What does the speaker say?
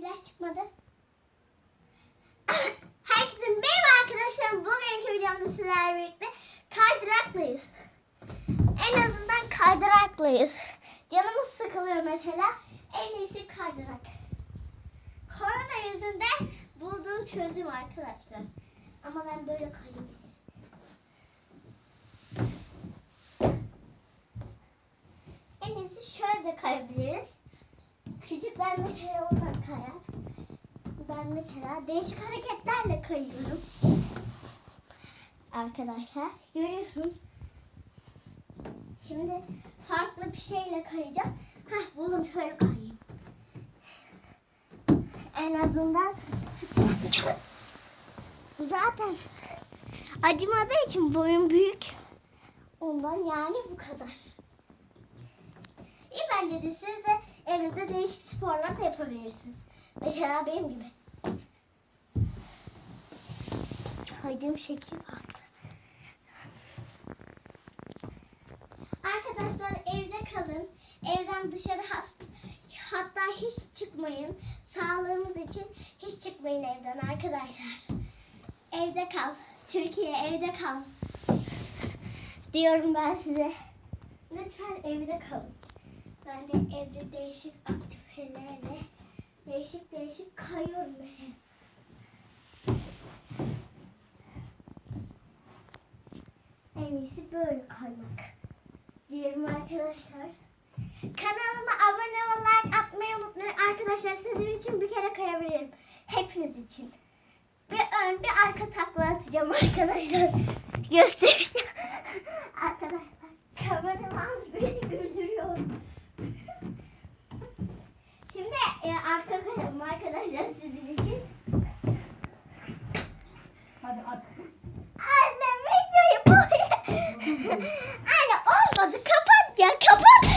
flash çıkmadı. Herkese merhaba arkadaşlar. Bugünkü videomda sizlerle birlikte kaydıraklıyız. En azından kaydıraklıyız. Canımız sıkılıyor mesela. En iyisi kaydırak. Korona yüzünden bulduğum çözüm arkadaşlar. Ama ben böyle kayayım. En iyisi şöyle de kayabiliriz. Küçükler mesela oradan kayar. Ben mesela değişik hareketlerle kayıyorum. Arkadaşlar görüyorsunuz. Şimdi farklı bir şeyle kayacağım. Hah buldum şöyle kayayım. En azından zaten acımadığı için boyum büyük. Ondan yani bu kadar. İyi bence de siz de evinizde değişik sporlar da yapabilirsiniz. Mesela benim gibi. Kaydığım şekil farklı. Arkadaşlar evde kalın. Evden dışarı has- hatta hiç çıkmayın. Sağlığımız için hiç çıkmayın evden arkadaşlar. Evde kal. Türkiye evde kal. Diyorum ben size. Lütfen evde kalın. Ben de evde değişik aktivitelerle değişik değişik kayıyorum mesela. En iyisi böyle kaymak. Diyorum arkadaşlar. Kanalıma abone ol, like atmayı unutmayın. Arkadaşlar sizin için bir kere kayabilirim. Hepiniz için. Bir ön bir arka takla atacağım arkadaşlar. Göstereceğim. arkadaşlar kameraman beni güldürüyor. Şimdi e, arka kayalım arkadaşlar sizin için. Hadi artık. Anne videoyu boy. Anne olmadı kapat ya kapat.